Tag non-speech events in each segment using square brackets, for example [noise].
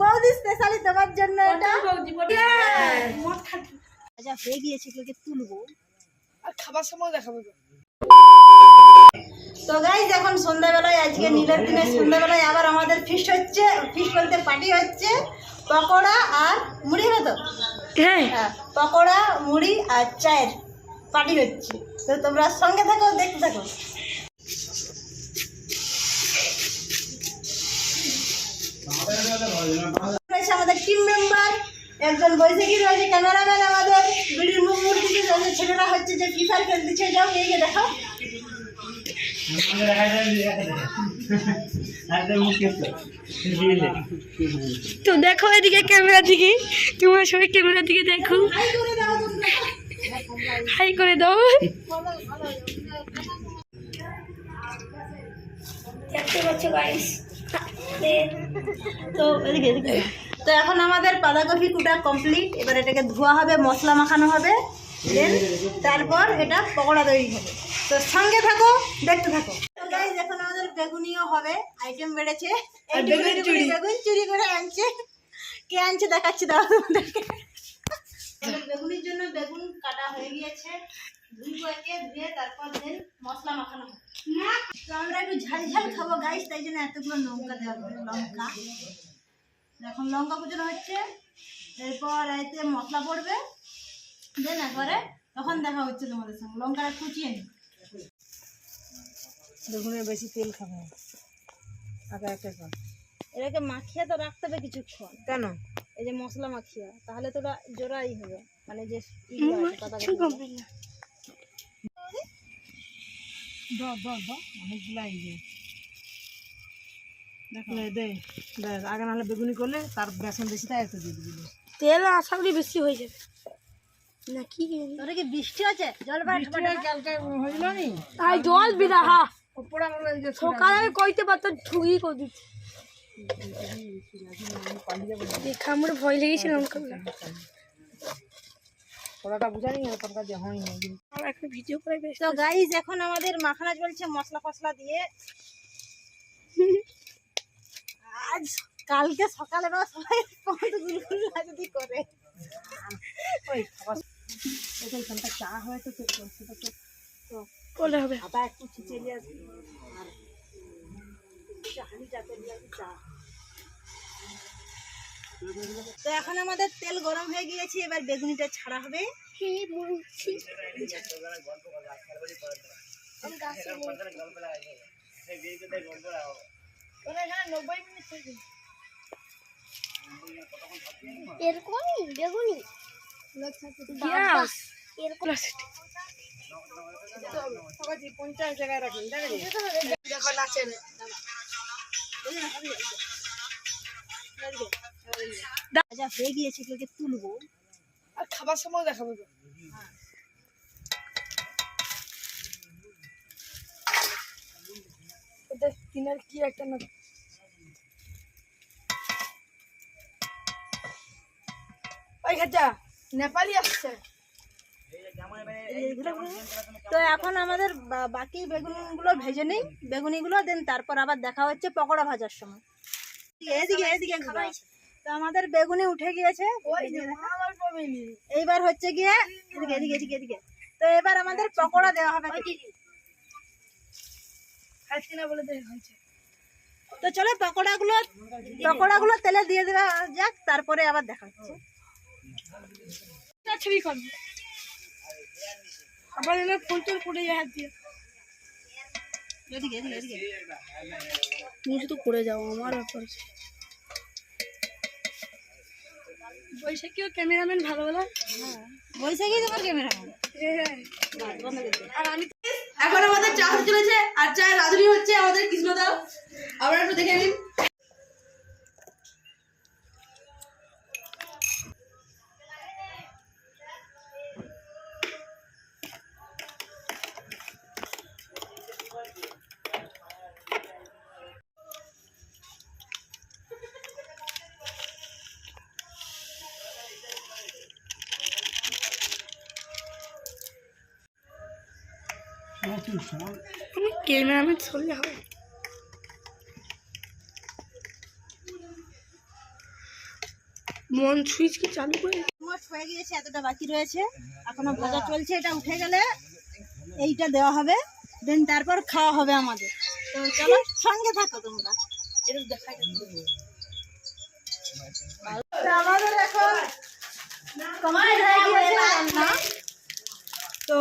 বৌদি স্পেশালি তোমার জন্য এটা। আচ্ছা হয়ে গিয়েছে এগুলোকে তুলবো। আর খাবার সময় দেখাবো তো। তো গাইজ এখন সন্ধ্যাবেলায় আজকে নীলের দিনে সন্ধ্যাবেলায় আবার আমাদের ফিস্ট হচ্ছে। ফিস্ট বলতে পার্টি হচ্ছে। পকোড়া আর মুড়ি হবে তো? হ্যাঁ। হ্যাঁ পকোড়া মুড়ি আর চায়ের পার্টি হচ্ছে। তো তোমরা সঙ্গে থাকো দেখতে থাকো। রয়েছে আমাদের টিম মেম্বার একজন বৈশাখী রয়েছে ক্যামেরাম্যান আমাদের বিড়ির মুখ মুড়িতে রয়েছে ছেলেরা হচ্ছে যে ফ্রি ফায়ার খেলতেছে যাও এই যে দেখো তো দেখো এদিকে ক্যামেরা দিকে তোমরা সবাই ক্যামেরা দিকে দেখো। হাই করে দাও তোমরা। হাই করে দাও। দেখতে পাচ্ছ গাইস তো এদিকে এদিকে। তো এখন আমাদের বাঁধাকপি কুটা কমপ্লিট এবার এটাকে ধোয়া হবে মশলা মাখানো হবে। দেন তারপর এটা পকোড়া তৈরি হবে। তো সঙ্গে থাকো দেখতে থাকো। এখন আমাদের বেগুনিও হবে। আইটেম বেড়েছে। বেগুন চুরি বেগুন চুরি করে আনছে। কে আনছে দেখাচ্ছি দাও তোমাদেরকে। বেগুনির জন্য বেগুন কাটা হয়ে গিয়েছে। ধুইবো ধুয়ে তারপর দেন মশলা মাখানো হবে তো আমরা একটু ঝাল ঝাল খাব গাইস তাই জন্য এতগুলো লঙ্কা দেওয়া লঙ্কা। এখন লঙ্কা কুচানো হচ্ছে। এরপর এতে মশলা পড়বে। দেন একবারে তখন দেখা হচ্ছে তোমাদের সঙ্গে। লঙ্কাটা কুচিয়ে নি বেগুনে বেশি তেল খাবে আগে একটা কর এটাকে মাখিয়ে তো রাখতে হবে কিছুক্ষণ। কেন? এই যে মশলা মাখিয়ে তাহলে তো ওটা জোড়াই হবে। মানে যে অনেকগুলো দে দেখ আগে নাহলে বেগুনি করলে তার বেসন বেশি তাই একটু দিয়ে দিবি তেল আশা করি বেশি হয়ে যাবে না কি তোরে কি বৃষ্টি আছে জল হইল নি আর জল বিদা হা সকালে আমি কইতে পারতাম ঠুকি করে দিচ্ছি দেখা আমার ভয় লেগেছিল পোড়াটা বুঝানি তরকারি দিয়ে হয়নি। আমার এখন ভিডিও করে বেশ তো গাইজ এখন আমাদের মাখানা চলছে মশলা ফসলা দিয়ে। আজ কালকে সকালে বা সবাই কত গুলগুল লাগদি করে। ওই এখানটা চা হয় তো তো বলে হবে। আটা একটু চিচিয়ে আসবি। আর হানি চাতে চা। তো এখন আমাদের তেল গরম হয়ে গিয়েছে এবার বেগুনিটা ছাড়া হবে এরকমই বেগুনি পঞ্চাশ জায়গায় রাখেন দেখেন হয়ে গিয়েছে এগুলোকে তুলবো। আর খাবার সময় দেখাবো কি একটা না? ওই খাচ্চা নেপালি আসছে। তো এখন আমাদের বাকি বেগুনগুলো ভেজে নিই। বেগুনিগুলো দেন তারপর আবার দেখা হচ্ছে পকোড়া ভাজার সময়। এদিকে এদিকে ঘুরো। তো আমাদের বেগুনি উঠে গিয়েছে। এইবার হচ্ছে গিয়ে এদিকে এদিকে এদিকে এদিকে। তো এবার আমাদের পকোড়া দেওয়া হবে তো চলো পকোড়াগুলো পকোড়াগুলো তেলে দিয়ে দেওয়া যাক তারপরে আবার দেখা হচ্ছে ছবি করব আবার ফুল টুল করে যায় হাত দিয়ে। এদিকে এদিকে এদিকে। তুমি শুধু করে যাও আমার ব্যাপার বৈশাখীও ক্যামেরাম্যান ভালো ভালো বৈশাখী তোমার ক্যামেরা আর আমি এখন আমাদের চা হতে চলেছে আর চায়ের রাঁধুনি হচ্ছে আমাদের কৃষ্ণদা। আপনারা একটু দেখে নিন। আমি ক্যামেরাম্যান চললে হবে মন সুইচ কি চালু করে মোট হয়ে গিয়েছে এতটা বাকি রয়েছে। এখনও ভাজা চলছে এটা উঠে গেলে এইটা দেওয়া হবে। দেন তারপর খাওয়া হবে আমাদের। তো চলো সঙ্গে থাকো তোমরা। এটা দেখা আমাদের এখন complete হয়ে গিয়েছে রান্না। তো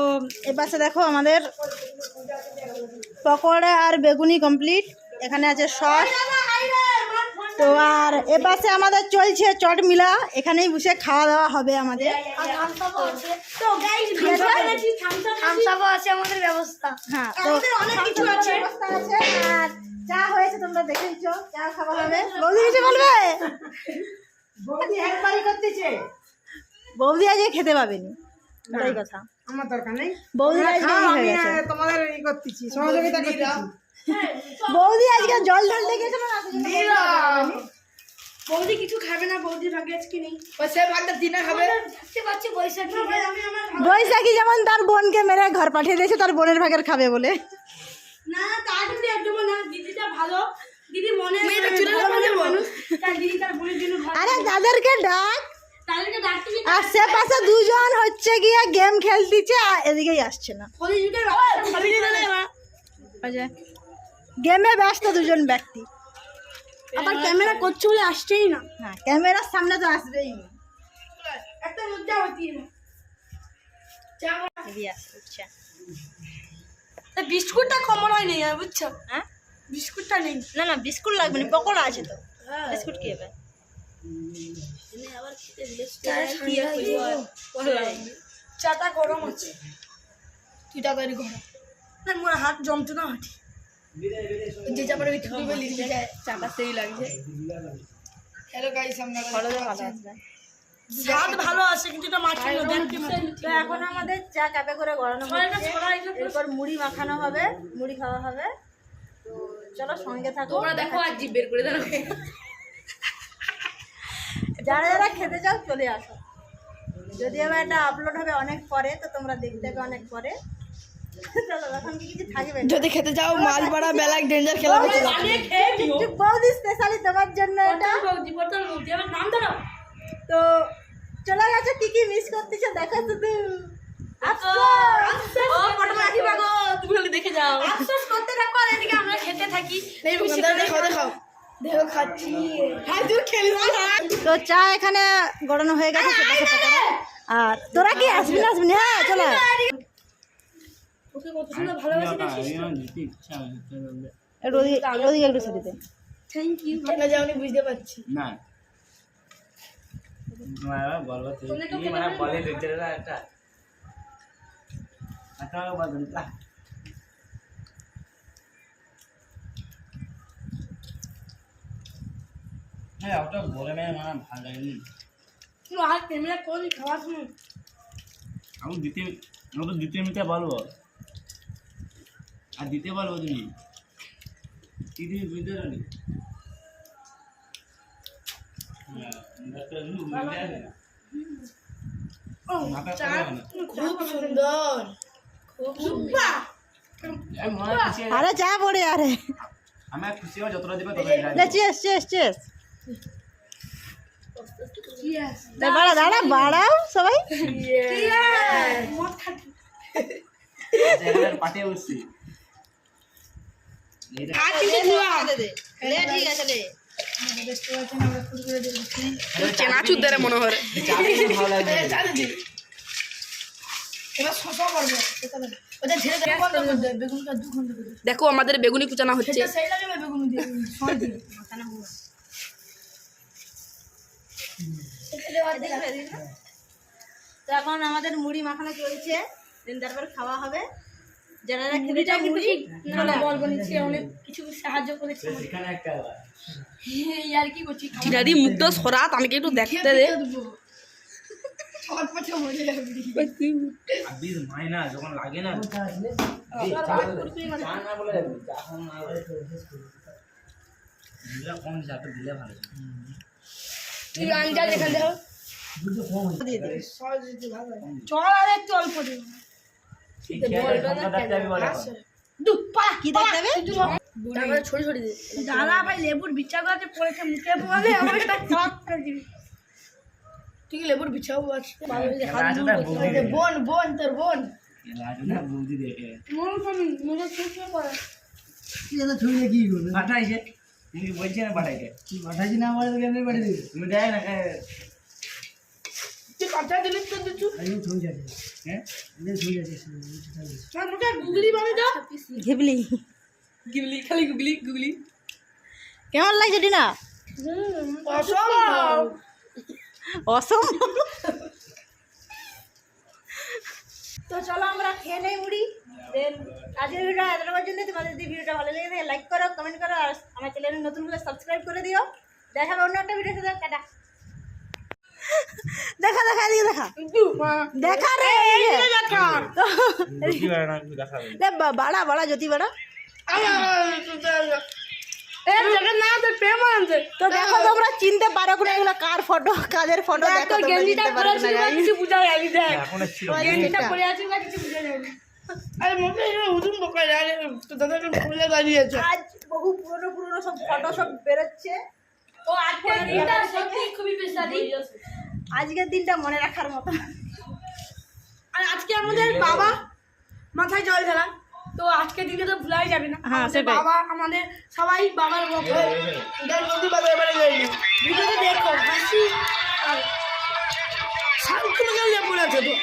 এ পাশে দেখো আমাদের পকোড়া আর বেগুনি কমপ্লিট এখানে আছে সস। তো আর এ পাশে আমাদের চলছে চট মিলা এখানেই বসে খাওয়া দাওয়া হবে আমাদের। ব্যবস্থা। হ্যাঁ তো অনেক কিছু আছে। আর চা হয়েছে তোমরা দেখেছ চা খাওয়া হবে। বৌদি কিছু বলবে? বৌদি করতেছে। বৌদি আজকে খেতে পাবেনি। ওটাই কথা। আমার দরকার নেই। বৌদি আজকে খাও, ই আমি হয়ে গেছে তোমাদের ই করতেছি সহযোগিতা করতেছি। বৌদি আজকে জল ঢালতে না বৌদি কিছু খাবে না বৌদি ভাগে আজকে নেই। সে ভাগটা দিনে খাবে বৈশাখী। যেমন তার বোনকে মেরে ঘর পাঠিয়ে দিয়েছে তার বোনের ভাগের খাবে বলে। না তার কিন্তু একদম না। দিদিটা ভালো। দিদি মনে আরে তাদেরকে ডাক। আর সে পাশে দুজন হচ্ছে গিয়ে গেম খেলতেছে আর এদিকেই আসছে না। গেমে ব্যস্ত দুজন ব্যক্তি। আবার ক্যামেরা করছে বলে আসছেই না। হ্যাঁ ক্যামেরার সামনে তো আসবেই না। একটা হতি বিস্কুটটা কমন হয় নেই বুঝছ? হ্যাঁ? বিস্কুটটা নেই। না না বিস্কুট লাগবে না পকোড়া আছে তো। বিস্কুট কি হবে? চাটা গরম আছে। তুই টাকা গরম। না মোর হাত জমতো হাঁটি যে চাপার ভিতরে ডুবে লিখে যায় চাটা সেই লাগছে। হ্যালো গাইস আমরা স্বাদ ভালো আছে কিন্তু এটা মাছের তো এখন আমাদের চা কাপে করে গড়ানো। এরপর মুড়ি মাখানো হবে মুড়ি খাওয়া হবে। তো চলো সঙ্গে থাকো তোমরা দেখো আর জিভ বের করে দাও যারা যারা খেতে চাও চলে আসো যদি আবার এটা আপলোড হবে অনেক পরে তো তোমরা দেখতে হবে অনেক পরে চলো এখন কি কিছু থাকবে যদি খেতে চাও মালপাড়া বেলাক ডেঞ্জার খেলা যাও। বৌদি স্পেশালি তোমার জন্য এটা বলতাম বৌদি, বলতাম বৌদি, আমার নাম ধরো। তো চলে গেছে কি কি মিস করতেছে দেখো শুধু আফসোস। ও, ফটো রাখি বাগো, তুমি খালি দেখে যাও। আফসোস করতে থাকো, আর এদিকে আমরা খেতে থাকি। এই বন্ধুরা দেখাও দেখাও দেখো তুই খেলিস তো চা এখানে গড়ানো হয়ে গেছে পারো। আর। তোরা কি আসবি না আসবি না? হ্যাঁ চলে। আয়। ওকে কত সুন্দর ভালোবেসে দিয়েছিস। একটু ওদিকে ওদিকে একটু সেদিতে Thank you. কেন যাওনি বুঝতে পারছি না বলব তুই কি মানে বলে দিতে না একটা একটা বলবেন না হ্যাঁ ওটা বলে মানে ভালো লাগেনি। কিন্তু আর ক্যামেরা কোন খাওয়ার সময় আমি দিতে আমি তো দিতে নিতে বলব আর দিতে তুমি? বুঝতে পারি খুব সুন্দর। আরে চা পড়ে আরে। আমি খুশি হওয়া যতটা দিবে ততটা চেস চেস চেস বাড়া দাঁড়া বাড়াও সবাই। চেনাচুর মনে হয় দেখো আমাদের বেগুনি কুচানো হচ্ছে সেই লাগে বেগুনি দিয়ে সর দিয়ে তো এখন আমাদের মুড়ি মাখানো চলছে। দিন তারপর খাওয়া হবে। যারা যারা মুড়ি বলব নিচে অনেক কিছু সাহায্য করেছে। এই আর কি করছি মুগ্ধ সরাত আমাকে একটু দেখতে দে। যখন লাগে না কম দিলে ভালো। তুই আনজা যেখান দেখো চল আর একটু অল্প দিন এখন। কি দাদা ভাই লেবুর বিচার করতে পড়েছে মুখে বলে করে দিবি। ঠিক লেবুর বিছাও আছে? বোন বোন তোর বোন। রাজু মন মনে তুমি বলছি না পাঠাইছে পাঠাইছি না আমার কেমনি পাঠিয়ে দিবি তুমি দেখ না তুই কথা দিলি তো দিছু আমি ছবি যাচ্ছি হ্যাঁ আমি ছবি যাচ্ছি গুগলি বানিয়ে দাও ঘিবলি খালি গুগলি গুগলি কেমন লাগছে টিনা অসম্ভব অসম তো চলো আমরা খেয়ে নেই মুড়ি দেন আজকের ভিডিও এতটা পর্যন্ত তোমাদের যদি ভিডিওটা ভালো লেগে থাকে লাইক করো কমেন্ট করো আর আমার চ্যানেলে নতুন হলে সাবস্ক্রাইব করে দিও। দেখা হবে অন্য একটা ভিডিও সাথে। টাটা। [laughs] দেখা দেখা এদিকে দেখা। দেখা রে। [laughs] বা- বাড়া বাড়া জ্যোতি বাড়া। তো দেখো তোমরা চিনতে পারো কোনো এগুলো কার ফটো কাদের ফটো দেখো গেঞ্জিটা পরে কিছু বুঝা দেখ। গেঞ্জিটা পরে আছে কিছু বুঝা যায়নি আরে মনে হয় হুজুম বকা যায় তো দাদাকে খুলে দাঁড়িয়েছে আজ বহু পুরনো পুরনো সব ফটো সব বেরোচ্ছে। ও আজকে দিনটা সত্যি খুবই পেশাদি আজকের দিনটা মনে রাখার মতো। আর আজকে আমাদের বাবা মাথায় জল ঢালা তো আজকে দিনে তো ভুলাই যাবে না। হ্যাঁ, সেটাই। বাবা আমাদের সবাই বাবার মতো। গান যায়নি। ভিডিওতে দেখো হাসি আর শান্তনু গেলে পড়েছে তো।